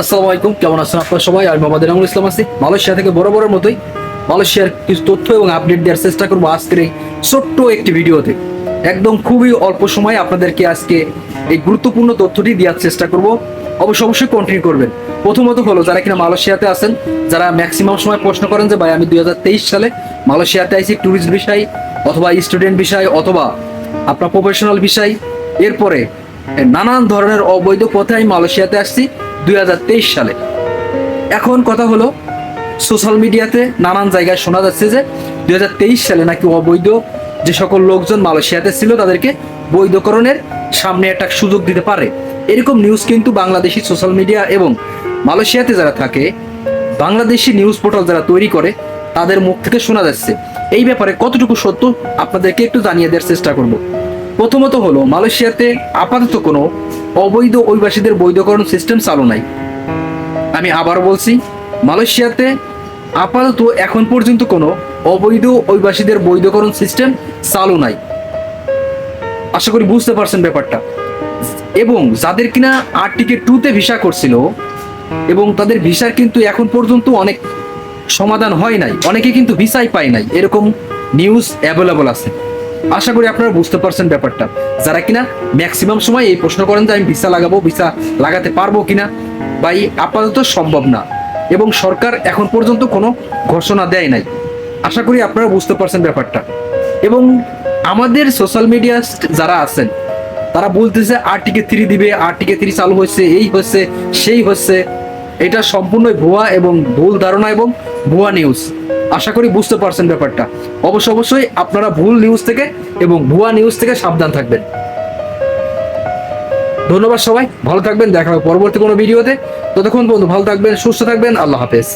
আসসালামু আলাইকুম, কেমন আছেন আপনারা সবাই? আমি মোহাম্মদ এনামুল ইসলাম আছি। মালয়েশিয়া থেকে বড় বড় মতোই মালয়েশিয়ার কিছু তথ্য এবং আপডেট দেওয়ার চেষ্টা করব আজকের এই ছোট্ট একটি ভিডিওতে। একদম খুবই অল্প সময় আপনাদেরকে আজকে এই গুরুত্বপূর্ণ তথ্যটি দেওয়ার চেষ্টা করব। অবশ্য অবশ্যই কন্টিনিউ করবেন। প্রথমত হলো, যারা কিনা মালয়েশিয়াতে আছেন, যারা ম্যাক্সিমাম সময় প্রশ্ন করেন যে, ভাই, আমি দুই হাজার তেইশ সালে মালয়েশিয়াতে আইছি ট্যুরিস্ট বিষয় অথবা স্টুডেন্ট বিষয় অথবা আপনার প্রফেশনাল বিষয়। এরপরে নানান ধরনের অবৈধ পথে আমি মালয়েশিয়াতে আসছি। দুই হাজার তেইশ সালে। এখন কথা হলো সোশ্যাল মিডিয়াতে নানান জায়গায় শোনা যাচ্ছে যে দু হাজার তেইশ সালে নাকি অবৈধ যে সকল লোকজন মালয়েশিয়াতে ছিল, তাদেরকে বৈধকরণের সামনে একটা সুযোগ দিতে পারে। এরকম নিউজ কিন্তু বাংলাদেশি সোশ্যাল মিডিয়া এবং মালয়েশিয়াতে যারা থাকে, বাংলাদেশি নিউজ পোর্টাল যারা তৈরি করে, তাদের মুখ থেকে শোনা যাচ্ছে। এই ব্যাপারে কতটুকু সত্য, আপনাদেরকে একটু জানিয়ে দেওয়ার চেষ্টা করব। প্রথমত হলো, মালয়েশিয়াতে আপাতত কোনো অবৈধ অভিবাসীদের বৈধকরণ সিস্টেম চালু নাই। আমি আবার বলছি, মালয়েশিয়াতে আপাতত এখন পর্যন্ত কোনো অবৈধ অভিবাসীদের বৈধকরণ সিস্টেম চালু নাই। আশা করি বুঝতে পারছেন ব্যাপারটা। এবং যাদের কিনা আর্টিকে টুতে ভিসা করছিল, এবং তাদের ভিসার কিন্তু এখন পর্যন্ত অনেক সমাধান হয় নাই, অনেকে কিন্তু ভিসাই পায় নাই, এরকম নিউজ অ্যাভেলেবল আছে। আশা করি আপনারা বুঝতে পারছেন ব্যাপারটা। যারা কিনা ম্যাক্সিমাম সময় এই প্রশ্ন করেন যে আমি ভিসা লাগাবো ভিসা লাগাতে পারব কিনা, বা এই আপাতত সম্ভব না। এবং সরকার এখন পর্যন্ত কোনো ঘোষণা দেয় নাই। আশা করি আপনারা বুঝতে পারছেন ব্যাপারটা। এবং আমাদের সোশ্যাল মিডিয়া যারা আছেন, তারা বলতেছে আরটিকে থ্রি দিবে আরটিকে থ্রি চালু হচ্ছে এই হচ্ছে সেই হচ্ছে এটা সম্পূর্ণই ভুয়া এবং ভুল ধারণা এবং ভুয়া নিউজ আশা করি বুঝতে পারছেন ব্যাপারটা। অবশ্য অবশ্যই আপনারা ভুল নিউজ থেকে এবং ভুয়া নিউজ থেকে সাবধান থাকবেন। ধন্যবাদ সবাই, ভালো থাকবেন, দেখা হবে পরবর্তী কোনো ভিডিওতে ততক্ষণ বন্ধু, ভালো থাকবেন, সুস্থ থাকবেন, আল্লাহ হাফেজ।